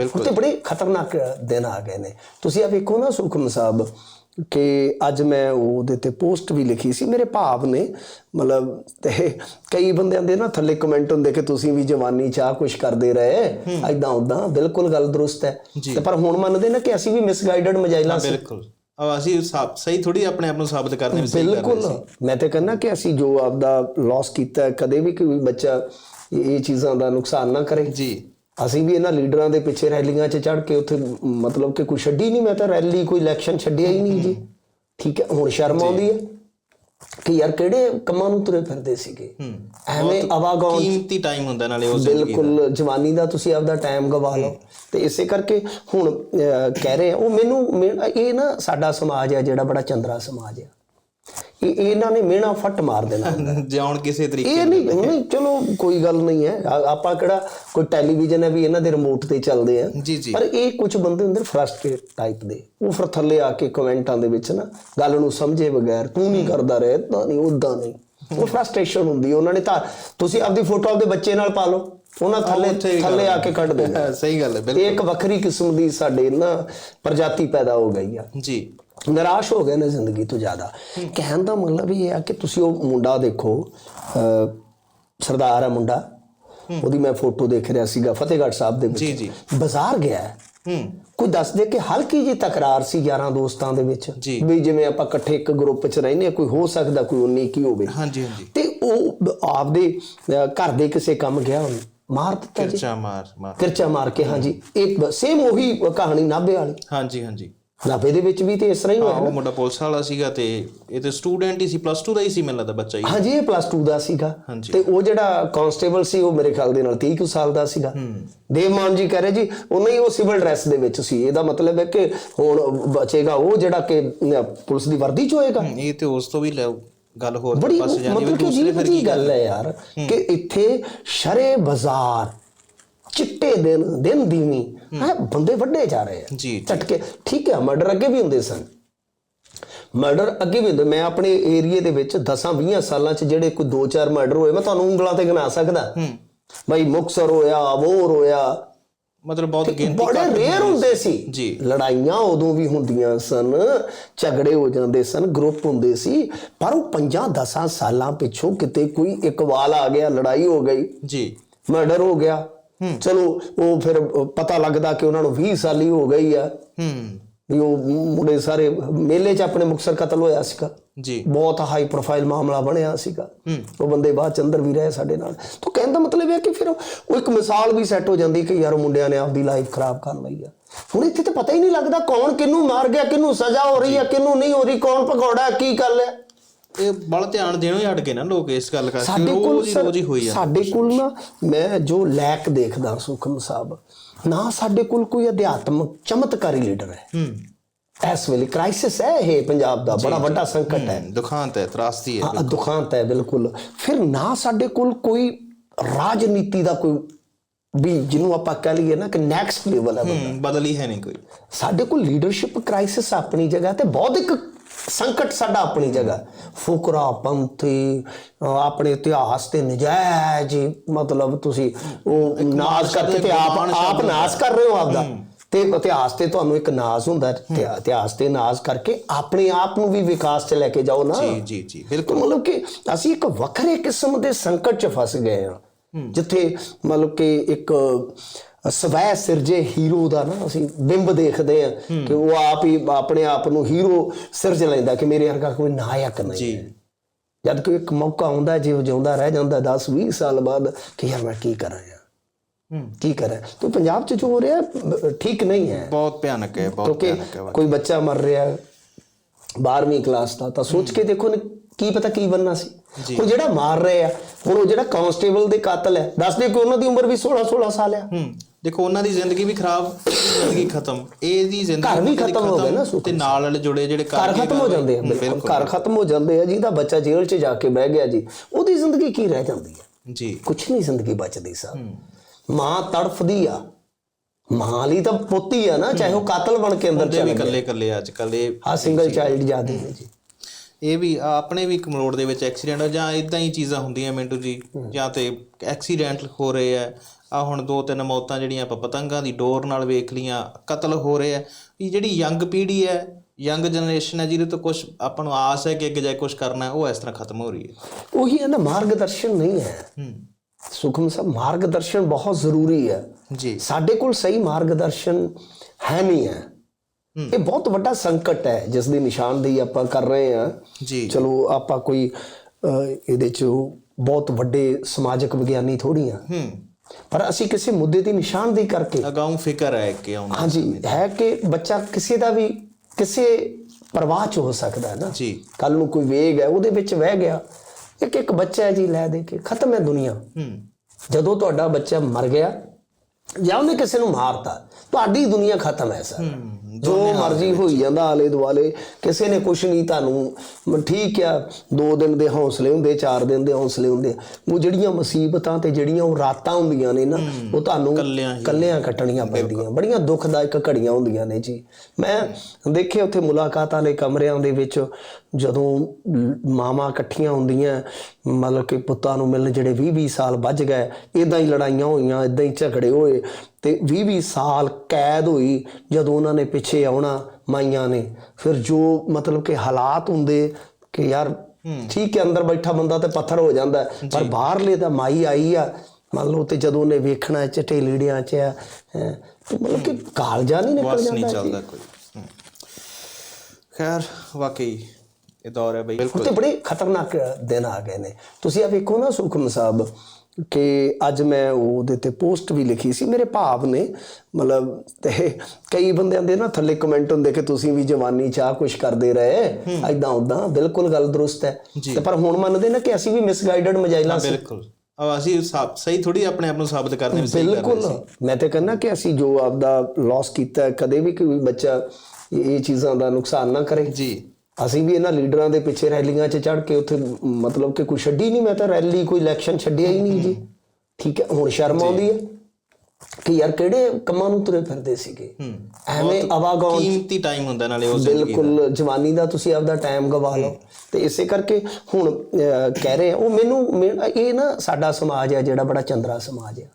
ਬਿਲਕੁਲ। ਉੱਤੇ ਬੜੇ ਖਤਰਨਾਕ ਦਿਨ ਆ ਗਏ ਨੇ। ਤੁਸੀਂ ਆ ਵੇਖੋ ਨਾ ਸੁਖਮ ਸਾਹਿਬ ਕਿ ਅੱਜ ਮੈਂ ਉਹਦੇ ਤੇ ਪੋਸਟ ਵੀ ਲਿਖੀ ਸੀ। ਮੇਰੇ ਭਾਵ ਨੇ ਮਤਲਬ ਤੇ ਕਈ ਬੰਦਿਆਂ ਦੇ ਨਾ ਥੱਲੇ ਕਮੈਂਟ ਹੁੰਦੇ ਕਿ ਤੁਸੀਂ ਵੀ ਜਵਾਨੀ ਚਾਹ ਕੁਝ ਕਰਦੇ ਰਹੇ। ਐਦਾਂ ਉਦਾਂ ਬਿਲਕੁਲ ਗੱਲ ਦਰੁਸਤ ਹੈ। ਤੇ ਪਰ ਹੁਣ ਮੰਨਦੇ ਨਾ ਕਿ ਅਸੀਂ ਵੀ ਮਿਸਗਾਈਡਡ ਮਜਾਇਲਾ ਸੀ। ਬਿਲਕੁਲ। ਆ ਅਸੀਂ ਸਹੀ ਥੋੜੀ ਆਪਣੇ ਆਪ ਨੂੰ ਸਾਬਤ ਕਰਨੇ ਵੀ ਸਹੀ ਕਰ ਰਹੇ ਬਿਲਕੁਲ। ਮੈਂ ਤੇ ਕਹਿੰਦਾ ਕਿ ਅਸੀਂ ਜੋ ਆਪਦਾ ਲਾਸ ਕੀਤਾ ਕਦੇ ਵੀ ਕੋਈ ਬੱਚਾ ਇਹ ਚੀਜ਼ਾਂ ਦਾ ਨੁਕਸਾਨ ਨਾ ਕਰੇ। ਜੀ। ਅਸੀਂ ਵੀ ਇਹਨਾਂ ਲੀਡਰਾਂ ਦੇ ਪਿੱਛੇ ਰੈਲੀਆਂ 'ਚ ਚੜ ਕੇ ਉੱਥੇ ਮਤਲਬ ਕਿ ਕੋਈ ਛੱਡੀ ਨਹੀਂ ਮੈਂ ਤਾਂ ਰੈਲੀ ਕੋਈ ਇਲੈਕਸ਼ਨ ਛੱਡਿਆ ਹੀ ਨਹੀਂ ਜੀ। ਠੀਕ ਹੈ ਹੁਣ ਸ਼ਰਮ ਆਉਂਦੀ ਹੈ ਕਿ ਯਾਰ ਕਿਹੜੇ ਕੰਮਾਂ ਨੂੰ ਤੁਰੇ ਫਿਰਦੇ ਸੀਗੇ? ਐਵੇਂ ਆਵਾਗਾਉਂ ਕੀਮਤੀ ਟਾਈਮ ਹੁੰਦਾ ਨਾਲੇ ਉਸ ਬਿਲਕੁਲ ਜਵਾਨੀ ਦਾ ਤੁਸੀਂ ਆਪਦਾ ਟਾਈਮ ਗਵਾ ਲਓ। ਤੇ ਇਸੇ ਕਰਕੇ ਹੁਣ ਕਹਿ ਰਹੇ ਆ ਉਹ ਮੈਨੂੰ ਇਹ ਨਾ ਸਾਡਾ ਸਮਾਜ ਹੈ ਜਿਹੜਾ ਬੜਾ ਚੰਦਰਾ ਸਮਾਜ ਹੈ ਇਹ ਇਹ ਇਹਨਾਂ ਨੇ ਮਿਹਣਾ ਫੱਟ ਮਾਰ ਦੇਣਾ। ਜਿਉਣ ਕਿਸੇ ਤਰੀਕੇ ਇਹ ਨਹੀਂ ਨਹੀਂ ਚਲੋ ਕੋਈ ਗੱਲ ਨਹੀਂ ਹੈ। ਆਪਾਂ ਕਿਹੜਾ ਕੋਈ ਟੈਲੀਵਿਜ਼ਨ ਹੈ ਵੀ ਇਹਨਾਂ ਦੇ ਰਿਮੋਟ ਤੇ ਚੱਲਦੇ ਆ। ਪਰ ਇਹ ਕੁਝ ਬੰਦੇ ਹੁੰਦੇ ਫਰਸਟ੍ਰੇਟ ਟਾਈਪ ਦੇ। ਉਹ ਫਿਰ ਥੱਲੇ ਆ ਕੇ ਕਮੈਂਟਾਂ ਦੇ ਵਿੱਚ ਨਾ ਗੱਲ ਨੂੰ ਸਮਝੇ ਬਗੈਰ ਤੂੰ ਨਹੀਂ ਕਰਦਾ ਰਹਿ ਤਾਂ ਨਹੀਂ ਉਦਾਂ ਨਹੀਂ। ਉਹ ਫਰਸਟ੍ਰੇਸ਼ਨ ਹੁੰਦੀ। ਉਹਨਾਂ ਨੇ ਤਾਂ ਤੁਸੀਂ ਆਪਦੀ ਫੋਟੋ ਆਪਦੇ ਬੱਚੇ ਨਾਲ ਪਾ ਲਓ। ਉਹਨਾਂ ਥੱਲੇ ਥੱਲੇ ਆ ਕੇ ਕੱਢ ਦੇਣਾ। ਸਹੀ ਗੱਲ ਹੈ ਬਿਲਕੁਲ। ਇੱਕ ਵੱਖਰੀ ਕਿਸਮ ਦੀ ਸਾਡੇ ਨਾ ਪ੍ਰਜਾਤੀ ਪੈਦਾ ਹੋ ਗਈ ਆ। ਜੀ। ਨਿਰਾਸ਼ ਹੋ ਗਏ ਨੇ ਜ਼ਿੰਦਗੀ ਤੋਂ ਜ਼ਿਆਦਾ। ਕਹਿਣ ਦਾ ਮਤਲਬ ਇਹ ਹੈ ਕਿ ਤੁਸੀਂ ਉਹ ਮੁੰਡਾ ਦੇਖੋ ਸਰਦਾਰ ਹੈ ਮੁੰਡਾ। ਉਹਦੀ ਮੈਂ ਫੋਟੋ ਦੇਖ ਰਿਹਾ ਸੀਗਾ ਫਤਿਹਗੜ੍ਹ ਸਾਹਿਬ ਦੇ ਵਿੱਚ। ਜੀ। ਬਾਜ਼ਾਰ ਗਿਆ। ਹੈ। ਹੂੰ ਕੋਈ ਦੱਸ ਦੇ ਕਿ ਹਲਕੀ ਜੀ ਤਕਰਾਰ ਸੀ ਯਾਰਾਂ ਦੋਸਤਾਂ ਦੇ ਵਿੱਚ। ਵੀ ਜਿਵੇਂ ਆਪਾਂ ਇਕੱਠੇ ਇੱਕ ਗਰੁੱਪ 'ਚ ਰਹਿੰਦੇ ਕੋਈ ਹੋ ਸਕਦਾ ਕੋਈ 19 ਕੀ ਹੋਵੇ। ਹਾਂਜੀ ਹਾਂਜੀ। ਤੇ ਉਹ ਆਪਦੇ ਘਰ ਦੇ ਕਿਸੇ ਕੰਮ ਗਿਆ ਉਹਨੂੰ। ਮਾਰ ਦਿੱਤਾ ਜੀ। ਕਿਰਚਾ ਮਾਰ ਮਾਰ। ਕਿਰਚਾ ਮਾਰ ਕੇ ਹਾਂਜੀ। ਇੱਕ ਸੇਮ ਉਹੀ ਕਹਾਣੀ ਨਾਭੇ ਵਾਲੀ। ਹਾਂਜੀ ਹਾਂਜੀ। ਨਾਭੇ ਦੇ ਵਿੱਚ ਵੀ ਤੇ ਇਸ ਤਰ੍ਹਾਂ ਹੀ ਹਾਂ ਹੋਇਆ ਉਹ ਮੁੰਡਾ ਪੁਲਿਸ ਵਾਲਾ ਸੀਗਾ ਤੇ ਇਹ ਤੇ ਸਟੂਡੈਂਟ ਹੀ ਸੀ ਪਲੱਸ 2 ਦਾ ਹੀ ਸੀ ਮੈਨੂੰ ਲੱਗਦਾ ਬੱਚਾ ਹੀ। ਹਾਂਜੀ ਇਹ ਪਲੱਸ 2 ਦਾ ਸੀਗਾ। ਤੇ ਉਹ ਜਿਹੜਾ ਕਾਂਸਟੇਬਲ ਸੀ ਉਹ ਮੇਰੇ ਖਿਆਲ ਦੇ ਨਾਲ 30 ਕੁ ਸਾਲ ਦਾ ਸੀਗਾ। ਦੇਵਮਾਨ ਜੀ ਕਹਿ ਰਹੇ ਜੀ ਉਹਨਾਂ ਹੀ ਉਹ ਸਿਵਲ ਡਰੈਸ ਦੇ ਵਿੱਚ ਸੀ। ਇਹਦਾ ਮਤਲਬ ਹੈ ਕਿ ਹੁਣ ਬਚੇਗਾ ਉਹ ਜਿਹੜਾ ਕਿ ਪੁਲਿਸ ਦੀ ਵਰਦੀ ਚ ਹੋਏਗਾ। ਹੂੰ, ਇਹ ਤੇ ਉਸ ਤੋਂ ਵੀ ਲੈ ਗੱਲ ਹੋਰ ਬੜੀ ਪਾਸੇ ਜਾਂਦੀ ਵੀ ਮਤਲਬ ਕਿ ਦੂਸਰੇ ਅਜੀਬ ਫਿਰ ਜੀ ਕੀ ਗੱਲ ਹੈ ਯਾਰ ਕਿ ਇੱਥੇ ਸ਼ਰੇ ਬਾਜ਼ਾਰ ਚਿੱਟੇ ਦਿਨ ਦਿਨ ਦੀਵੀ ਹੈ। ਬੰਦੇ ਵੱਡੇ ਜਾ ਰਹੇ ਆ। ਜੀ। ਝਟਕੇ ਠੀਕ ਹੈ ਮਰਡਰ ਅੱਗੇ ਵੀ ਹੁੰਦੇ ਸਨ। ਮਰਡਰ ਅੱਗੇ ਵੀ ਹੁੰਦੇ ਮੈਂ ਆਪਣੇ ਏਰੀਏ ਦੇ ਵਿੱਚ 10 20 ਸਾਲਾਂ ਚ ਜਿਹੜੇ ਕੋਈ 2-4 ਮਰਡਰ ਹੋਏ ਮੈਂ ਤੁਹਾਨੂੰ ਉਂਗਲਾਂ ਤੇ ਗਿਣਾ ਸਕਦਾ। ਹੂੰ। ਬਈ ਮੁਕਸਰ ਹੋਇਆ ਅਬੋਰ ਹੋਇਆ ਮਤਲਬ ਬਹੁਤ ਗਿਣਤੀ ਬੜੇ ਰੇਅਰ ਹੁੰਦੇ ਸੀ। ਜੀ। ਲੜਾਈਆਂ ਉਦੋਂ ਵੀ ਹੁੰਦੀਆਂ ਸਨ ਝਗੜੇ ਹੋ ਜਾਂਦੇ ਸਨ ਗਰੁੱਪ ਹੁੰਦੇ ਸੀ ਪਰ ਉਹ 5-10 ਸਾਲਾਂ ਪਿੱਛੋਂ ਕਿਤੇ ਕੋਈ ਇਕਵਾਲ ਆ ਗਿਆ ਲੜਾਈ ਹੋ ਗਈ। ਜੀ। ਮਰਡਰ ਹੋ ਗਿਆ। ਚਲੋ ਉਹ ਫਿਰ ਪਤਾ ਲੱਗਦਾ ਕਿ ਉਹਨਾਂ ਨੂੰ 20 ਸਾਲੀ ਹੋ ਗਈ ਆ। ਹੂੰ। ਵੀ ਉਹ ਮੁੰਡੇ ਸਾਰੇ ਮੇਲੇ 'ਚ ਆਪਣੇ ਮੁਕਸਰ ਕਤਲ ਹੋਇਆ ਸੀਗਾ। ਜੀ। ਬਹੁਤ ਹਾਈ ਪ੍ਰੋਫਾਈਲ ਮਾਮਲਾ ਬਣਿਆ ਸੀਗਾ। ਉਹ ਬੰਦੇ ਬਾਅਦ ਚ ਅੰਦਰ ਵੀ ਰਹੇ ਸਾਡੇ ਨਾਲ। ਤਾਂ ਕਹਿਣ ਦਾ ਮਤਲਬ ਇਹ ਹੈ ਕਿ ਫਿਰ ਉਹ ਇੱਕ ਮਿਸਾਲ ਵੀ ਸੈੱਟ ਹੋ ਜਾਂਦੀ ਕਿ ਯਾਰ ਮੁੰਡਿਆਂ ਨੇ ਆਪਦੀ ਲਾਈਫ ਖਰਾਬ ਕਰ ਲਈ ਆ। ਹੁਣ ਇੱਥੇ ਤਾਂ ਪਤਾ ਹੀ ਨਹੀਂ ਲੱਗਦਾ ਕੌਣ ਕਿਹਨੂੰ ਮਾਰ ਗਿਆ ਕਿਹਨੂੰ ਸਜ਼ਾ ਹੋ ਰਹੀ ਹੈ ਕਿਹਨੂੰ ਨਹੀਂ ਹੋ ਰਹੀ ਕੌਣ ਭਗੌੜਾ ਹੈ, ਕੀ ਗੱਲ ਹੈ ਇਹ ਬੜਾ ਧਿਆਨ ਦੇਣੋਂ ਹੀ ਹਟ ਗਏ ਨਾ ਲੋਕ ਇਸ ਗੱਲ ਕਰਕੇ। ਸਾਡੇ ਕੋਲ ਰੋਜ਼ ਹੀ ਰੋਜ਼ ਹੀ ਹੋਈ ਆ। ਸਾਡੇ ਕੋਲ ਨਾ ਮੈਂ ਜੋ ਲੈਕ ਦੇਖਦਾ ਸੁਖਮ ਸਾਹਿਬ ਨਾ ਸਾਡੇ ਕੋਲ ਕੋਈ ਅਧਿਆਤਮਕ ਚਮਤਕਾਰੀ ਲੀਡਰ ਹੈ। ਹੂੰ। ਇਸ ਵੇਲੇ ਕ੍ਰਾਈਸਿਸ ਹੈ ਇਹ ਪੰਜਾਬ ਦਾ ਬੜਾ ਵੱਡਾ ਸੰਕਟ ਹੈ। ਦੁਖਾਂਤ ਹੈ ਤਰਾਸਦੀ ਹੈ ਹਾਂ, ਦੁਖਾਂਤ ਹੈ ਬਿਲਕੁਲ। ਫਿਰ ਨਾ ਸਾਡੇ ਕੋਲ ਕੋਈ ਰਾਜਨੀਤੀ ਦਾ ਕੋਈ ਵੀ ਜਿਹਨੂੰ ਆਪਾਂ ਕਹ ਲਈਏ ਨਾ ਕਿ ਨੈਕਸਟ ਲੈਵਲ ਹੈ ਹੂੰ ਬਦਲੀ ਹੈ ਨਹੀਂ ਕੋਈ। ਸਾਡੇ ਕੋਲ ਲੀਡਰਸ਼ਿਪ ਕ੍ਰਾਈਸਿਸ ਆਪਣੀ ਜਗ੍ਹਾ ਤੇ ਬੌਧਿਕ ਸੰਕਟ ਸਾਡਾ ਆਪਣੀ ਜਗ੍ਹਾ। ਫੁਕਰਾ ਪੰਥੀ ਆਪਣੇ ਇਤਿਹਾਸ ਤੇ ਨਜਾਇਜ਼ ਮਤਲਬ ਤੁਸੀਂ ਉਹ ਨਾਜ਼ ਕਰਕੇ ਤੇ ਆਪ ਆਪ ਨਾਜ਼ ਕਰ ਰਹੇ ਹੋ ਆਪਦਾ। ਤੇ ਇਤਿਹਾਸ ਤੇ ਤੁਹਾਨੂੰ ਇੱਕ ਨਾਜ਼ ਹੁੰਦਾ ਇਤਿਹਾਸ ਤੇ ਨਾਜ਼ ਕਰਕੇ ਆਪਣੇ ਆਪ ਨੂੰ ਵੀ ਵਿਕਾਸ 'ਚ ਲੈ ਕੇ ਜਾਓ ਨਾ। ਜੀ ਜੀ ਜੀ ਬਿਲਕੁਲ। ਮਤਲਬ ਕਿ ਅਸੀਂ ਇੱਕ ਵੱਖਰੇ ਕਿਸਮ ਦੇ ਸੰਕਟ 'ਚ ਫਸ ਗਏ ਹਾਂ। ਜਿੱਥੇ ਮਤਲਬ ਕਿ ਇੱਕ ਸਵੈ ਸਿਰਜੇ ਹੀਰੋ ਦਾ ਨਾ ਅਸੀਂ ਬਿੰਬ ਦੇਖਦੇ ਆ ਕਿ ਉਹ ਆਪ ਹੀ ਆਪਣੇ ਆਪ ਨੂੰ ਹੀਰੋ ਸਿਰਜ ਲੈਂਦਾ ਕਿ ਮੇਰੇ ਵਰਗਾ ਕੋਈ ਨਾਇਕ ਨਹੀਂ ਜੀ। ਜਦ ਕੋਈ ਇੱਕ ਮੌਕਾ ਆਉਂਦਾ ਜੇ ਉਹ ਜਿਉਂਦਾ ਰਹਿ ਜਾਂਦਾ 10 20 ਸਾਲ ਬਾਅਦ ਕਿ ਯਾਰ ਮੈਂ ਕੀ ਕਰਾਂ ਯਾਰ? ਹੂੰ। ਕੀ ਕਰਾਂ? ਤਾਂ ਪੰਜਾਬ 'ਚ ਜੋ ਹੋ ਰਿਹਾ ਠੀਕ ਨਹੀਂ ਹੈ। ਬਹੁਤ ਭਿਆਨਕ ਹੈ ਬਹੁਤ ਭਿਆਨਕ ਹੈ। ਕੋਈ ਬੱਚਾ ਮਰ ਰਿਹਾ 12ਵੀਂ ਕਲਾਸ ਦਾ ਤਾਂ ਸੋਚ ਕੇ ਦੇਖੋ ਕੀ ਪਤਾ ਕੀ ਬੰਨਾ ਸੀ। ਹੁਣ ਜਿਹੜਾ ਮਾਰ ਰਿਹਾ ਹੁਣ ਉਹ ਜਿਹੜਾ ਕਾਂਸਟੇਬਲ ਦੇ ਕਾਤਲ ਹੈ ਦੱਸਦੇ ਕਿ ਉਹਨਾਂ ਦੀ ਉਮਰ ਵੀ 16 16 ਸਾਲ ਹੂੰ। ਦੇਖੋ ਉਹਨਾਂ ਦੀ ਜ਼ਿੰਦਗੀ ਵੀ ਖਰਾਬ ਜ਼ਿੰਦਗੀ ਖਤਮ। ਇਹਦੀ ਜ਼ਿੰਦਗੀ ਘਰ ਵੀ ਕਦੀ ਖਤਮ ਹੋ ਗਏ ਨਾ ਤੇ ਨਾਲ ਵਾਲੇ ਜੁੜੇ ਜਿਹੜੇ ਘਰ ਖਤਮ ਹੋ ਜਾਂਦੇ ਆ ਬਿਲਕੁਲ ਘਰ ਖਤਮ ਹੋ ਜਾਂਦੇ ਆ ਜਿਹਦਾ ਬੱਚਾ ਜੇਲ੍ਹ 'ਚ ਜਾ ਕੇ ਬਹਿ ਗਿਆ ਜੀ ਉਹਦੀ ਜ਼ਿੰਦਗੀ ਕੀ ਰਹਿ ਜਾਂਦੀ ਹੈ ਜੀ। ਕੁਛ ਨਹੀਂ ਜ਼ਿੰਦਗੀ ਬਚਦੀ ਸਾਹਿਬ ਮਾਂ ਤੜਫਦੀ ਆ। ਮਾਂ ਲਈ ਤਾਂ ਪੋਤੀ ਆ ਨਾ ਚਾਹੇ ਉਹ ਕਾਤਲ ਬਣ ਕੇ ਅੰਦਰ ਦੇ ਵੀ ਚਲੇ ਇਕੱਲੇ ਇਕੱਲੇ ਅੱਜ ਕੱਲ ਇਹ ਆ ਸਿੰਗਲ ਚਾਈਲਡ ਜਾਂਦੇ ਨੇ ਜੀ। ਇਹ ਵੀ ਆਪਣੇ ਵੀ ਕਮਲੋੜ ਦੇ ਵਿੱਚ ਐਕਸੀਡੈਂਟ ਜਾਂ ਇਦਾਂ ਹੀ ਚੀਜ਼ਾਂ ਹੁੰਦੀਆਂ ਮਿੰਟੂ ਜੀ ਜਾਂ ਤੇ ਐਕਸੀਡੈਂਟ ਹੋ ਰਹੇ ਆ ਆ ਹੁਣ ਦੋ ਤਿੰਨ ਮੌਤਾਂ ਜਿਹੜੀਆਂ ਆਪਾਂ ਪਤੰਗਾਂ ਦੀ ਡੋਰ ਨਾਲ ਵੇਖ ਲੀਆਂ ਕਤਲ ਹੋ ਰਹੇ ਆ। ਇਹ ਜਿਹੜੀ ਯੰਗ ਪੀੜ੍ਹੀ ਹੈ ਯੰਗ ਜਨਰੇਸ਼ਨ ਹੈ ਜਿਹਦੇ ਤੋਂ ਕੁਝ ਆਪਾਂ ਨੂੰ ਆਸ ਹੈ ਕਿ ਅੱਗੇ ਜਾ ਕੇ ਕੁਝ ਕਰਨਾ ਉਹ ਇਸ ਤਰ੍ਹਾਂ ਖਤਮ ਹੋ ਰਹੀ ਹੈ। ਉਹੀ ਹੈ ਨਾ ਮਾਰਗਦਰਸ਼ਨ ਨਹੀਂ ਹੈ। ਹੂੰ। ਸੁਖਮ ਸਾਹਿਬ ਮਾਰਗਦਰਸ਼ਨ ਬਹੁਤ ਜ਼ਰੂਰੀ ਹੈ। ਜੀ। ਸਾਡੇ ਕੋਲ ਸਹੀ ਮਾਰਗਦਰਸ਼ਨ ਹੈ ਨਹੀਂ ਹੈ। ਇਹ ਬਹੁਤ ਵੱਡਾ ਸੰਕਟ ਹੈ ਜਿਸ ਦੀ ਨਿਸ਼ਾਨਦੇਹੀ ਆਪਾਂ ਕਰ ਰਹੇ ਹਾਂ। ਜੀ। ਚਲੋ ਆਪਾਂ ਕੋਈ ਇਹਦੇ ਚ ਬਹੁਤ ਵੱਡੇ ਸਮਾਜਿਕ ਵਿਗਿਆਨੀ ਥੋੜੀ ਆ ਹੂੰ। ਪਰ ਅਸੀਂ ਕਿਸੇ ਮੁੱਦੇ ਦੀ ਨਿਸ਼ਾਨਦੇਹੀ ਕਰਕੇ ਅਗਾਊਂ ਫਿਕਰ ਹੈ ਕਿ ਆਉਣਾ ਹਾਂਜੀ ਹੈ ਕਿ ਬੱਚਾ ਕਿਸੇ ਦਾ ਵੀ ਕਿਸੇ ਪ੍ਰਵਾਹ ਚ ਹੋ ਸਕਦਾ ਹੈ ਨਾ। ਜੀ। ਕੱਲ ਨੂੰ ਕੋਈ ਵੇਗ ਹੈ ਉਹਦੇ ਵਿੱਚ ਵਹਿ ਗਿਆ। ਇੱਕ ਇੱਕ ਬੱਚਾ ਹੈ ਜੀ ਲੈ ਦੇ ਕੇ ਖਤਮ ਹੈ ਦੁਨੀਆ। ਹੂੰ। ਜਦੋਂ ਤੁਹਾਡਾ ਬੱਚਾ ਮਰ ਗਿਆ ਜਾਂ ਉਹਨੇ ਕਿਸੇ ਨੂੰ ਮਾਰਤਾ ਤੁਹਾਡੀ ਦੁਨੀਆ ਖਤਮ ਹੈ ਸਰ। ਜੋ ਮਰਜ਼ੀ ਹੋਈ ਜਾਂਦਾ ਆਲੇ ਦੁਆਲੇ ਕਿਸੇ ਨੇ ਕੁਛ ਨਹੀਂ ਤੁਹਾਨੂੰ ਠੀਕ ਆ ਦੋ ਦਿਨ ਦੇ ਹੌਸਲੇ ਹੁੰਦੇ ਚਾਰ ਦਿਨ ਦੇ ਹੌਸਲੇ ਹੁੰਦੇ। ਉਹ ਜਿਹੜੀਆਂ ਮੁਸੀਬਤਾਂ ਤੇ ਜਿਹੜੀਆਂ ਉਹ ਰਾਤਾਂ ਹੁੰਦੀਆਂ ਨੇ ਨਾ ਉਹ ਤੁਹਾਨੂੰ ਕੱਲਿਆਂ ਕੱਟਣੀਆਂ ਪੈਂਦੀਆਂ। ਬੜੀਆਂ ਦੁਖਦਾਇਕ ਘੜੀਆਂ ਹੁੰਦੀਆਂ ਨੇ ਜੀ। ਮੈਂ ਦੇਖੇ ਉੱਥੇ ਮੁਲਾਕਾਤ ਵਾਲੇ ਕਮਰਿਆਂ ਦੇ ਵਿੱਚ ਜਦੋਂ ਮਾਵਾਂ ਇਕੱਠੀਆਂ ਹੁੰਦੀਆਂ ਮਤਲਬ ਕਿ ਪੁੱਤਾਂ ਨੂੰ ਮਿਲਣ ਜਿਹੜੇ 20 20 ਸਾਲ ਵੱਜ ਗਏ ਇਦਾਂ ਹੀ ਲੜਾਈਆਂ ਹੋਈਆਂ ਇਦਾਂ ਹੀ ਝਗੜੇ ਹੋਏ ਤੇ 20 20 ਸਾਲ ਕੈਦ ਹੋਈ ਜਦੋਂ ਉਹਨਾਂ ਨੇ ਪਿੱਛੇ ਆਉਣਾ ਮਾਈਆਂ ਨੇ। ਫਿਰ ਜੋ ਮਤਲਬ ਕਿ ਹਾਲਾਤ ਹੁੰਦੇ ਕਿ ਯਾਰ ਠੀਕ ਹੈ ਅੰਦਰ ਬੈਠਾ ਬੰਦਾ ਤੇ ਪੱਥਰ ਹੋ ਜਾਂਦਾ। ਪਰ ਬਾਹਰਲੇ ਤਾਂ ਮਾਈ ਆਈ ਆ। ਮੰਨ ਲਓ ਤੇ ਜਦੋਂ ਉਹਨੇ ਵੇਖਣਾ ਚਿੱਟੇ ਲੀੜਿਆਂ 'ਚ ਆ ਮਤਲਬ ਕਿ ਕਾਲਜਾ ਨਹੀਂ ਨਿਕਲ ਨਹੀਂ ਜਾਂਦਾ। ਚੱਲਦਾ ਕੋਈ। ਖੈਰ ਵਾਕਈ ਇਹ ਦੌਰ ਹੈ ਬਈ ਬਿਲਕੁਲ ਤੇ ਬੜੇ ਖਤਰਨਾਕ ਦਿਨ ਆ ਗਏ ਨੇ। ਤੁਸੀਂ ਆ ਵੇਖੋ ਨਾ ਸੁਖਮ ਸਾਹਿਬ ਕਿ ਅੱਜ ਮੈਂ ਉਹਦੇ ਤੇ ਪੋਸਟ ਵੀ ਲਿਖੀ ਸੀ। ਮੇਰੇ ਭਾਵ ਨੇ ਮਤਲਬ ਤੇ ਕਈ ਬੰਦਿਆਂ ਦੇ ਨਾ ਥੱਲੇ ਕਮੈਂਟ ਹੁੰਦੇ ਕਿ ਤੁਸੀਂ ਵੀ ਜਵਾਨੀ ਚਾਹ ਕੁਝ ਕਰਦੇ ਰਹੇ। ਐਦਾਂ ਉਦਾਂ ਬਿਲਕੁਲ ਗੱਲ ਦਰੁਸਤ ਹੈ। ਤੇ ਪਰ ਹੁਣ ਮੰਨਦੇ ਨਾ ਕਿ ਅਸੀਂ ਵੀ ਮਿਸਗਾਈਡਡ ਮਜਾਇਲਾਂ ਸੀ। ਬਿਲਕੁਲ। ਆ ਅਸੀਂ ਸਾ- ਸਹੀ ਥੋੜੀ ਆਪਣੇ ਆਪ ਨੂੰ ਸਾਬਤ ਕਰਦੇ ਰਹੇ ਬਿਲਕੁਲ। ਮੈਂ ਤੇ ਕਹਿੰਦਾ ਕਿ ਅਸੀਂ ਜੋ ਆਪਦਾ ਲਾਸ ਕੀਤਾ ਕਦੇ ਵੀ ਕੋਈ ਬੱਚਾ ਇਹ ਚੀਜ਼ਾਂ ਦਾ ਨੁਕਸਾਨ ਨਾ ਕਰੇ। ਜੀ। ਅਸੀਂ ਵੀ ਇਹਨਾਂ ਲੀਡਰਾਂ ਦੇ ਪਿੱਛੇ ਰੈਲੀਆਂ 'ਚ ਚੜ ਕੇ ਉੱਥੇ ਮਤਲਬ ਕਿ ਕੋਈ ਛੱਡੀ ਨਹੀਂ ਮੈਂ ਤਾਂ ਰੈਲੀ ਕੋਈ ਇਲੈਕਸ਼ਨ ਛੱਡਿਆ ਹੀ ਨਹੀਂ ਜੀ। ਠੀਕ ਹੈ ਹੁਣ ਸ਼ਰਮ ਆਉਂਦੀ ਹੈ ਕਿ ਯਾਰ ਕਿਹੜੇ ਕੰਮਾਂ ਨੂੰ ਤੁਰੇ ਫਿਰਦੇ ਸੀਗੇ? ਐਵੇਂ ਆਵਾਗੌਨ ਕੀਮਤੀ ਟਾਈਮ ਹੁੰਦਾ ਨਾਲੇ ਉਸ ਬਿਲਕੁਲ ਜਵਾਨੀ ਦਾ ਤੁਸੀਂ ਆਪਦਾ ਟਾਈਮ ਗਵਾ ਲਓ। ਤੇ ਇਸੇ ਕਰਕੇ ਹੁਣ ਕਹਿ ਰਹੇ ਆ ਉਹ ਮੈਨੂੰ ਇਹ ਨਾ ਸਾਡਾ ਸਮਾਜ ਹੈ ਜਿਹੜਾ ਬੜਾ ਚੰਦਰਾ ਸਮਾਜ ਹੈ।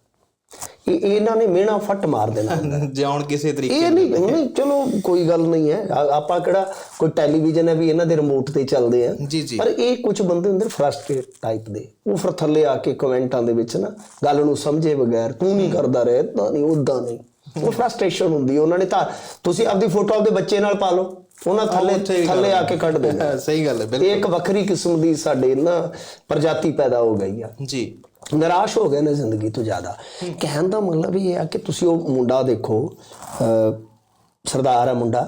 ਇਹ ਇਹ ਇਹਨਾਂ ਨੇ ਮਿਹਣਾ ਫੱਟ ਮਾਰ ਦੇਣਾ। ਜਿਉਣ ਕਿਸੇ ਤਰੀਕੇ ਇਹ ਨਹੀਂ ਨਹੀਂ ਚਲੋ ਕੋਈ ਗੱਲ ਨਹੀਂ ਹੈ। ਆਪਾਂ ਕਿਹੜਾ ਕੋਈ ਟੈਲੀਵਿਜ਼ਨ ਹੈ ਵੀ ਇਹਨਾਂ ਦੇ ਰਿਮੋਟ ਤੇ ਚੱਲਦੇ ਆ। ਪਰ ਇਹ ਕੁਝ ਬੰਦੇ ਹੁੰਦੇ ਫਰਸਟ੍ਰੇਟ ਟਾਈਪ ਦੇ। ਉਹ ਫਿਰ ਥੱਲੇ ਆ ਕੇ ਕਮੈਂਟਾਂ ਦੇ ਵਿੱਚ ਨਾ ਗੱਲ ਨੂੰ ਸਮਝੇ ਬਗੈਰ ਤੂੰ ਨਹੀਂ ਕਰਦਾ ਰਹਿ ਤਾਂ ਨਹੀਂ ਉਦਾਂ ਨਹੀਂ। ਉਹ ਫਰਸਟ੍ਰੇਸ਼ਨ ਹੁੰਦੀ। ਉਹਨਾਂ ਨੇ ਤਾਂ ਤੁਸੀਂ ਆਪਦੀ ਫੋਟੋ ਆਪਦੇ ਬੱਚੇ ਨਾਲ ਪਾ ਲਓ। ਉਹਨਾਂ ਥੱਲੇ ਥੱਲੇ ਆ ਕੇ ਕੱਢ ਦੇਣਾ। ਸਹੀ ਗੱਲ ਹੈ ਬਿਲਕੁਲ। ਇਹ ਇੱਕ ਵੱਖਰੀ ਕਿਸਮ ਦੀ ਸਾਡੇ ਨਾ ਪ੍ਰਜਾਤੀ ਪੈਦਾ ਹੋ ਗਈ ਆ। ਜੀ। ਨਿਰਾਸ਼ ਹੋ ਗਏ ਨੇ ਜ਼ਿੰਦਗੀ ਤੋਂ ਜ਼ਿਆਦਾ। ਕਹਿਣ ਦਾ ਮਤਲਬ ਇਹ ਆ ਕਿ ਤੁਸੀਂ ਉਹ ਮੁੰਡਾ ਦੇਖੋ ਸਰਦਾਰ ਹੈ ਮੁੰਡਾ।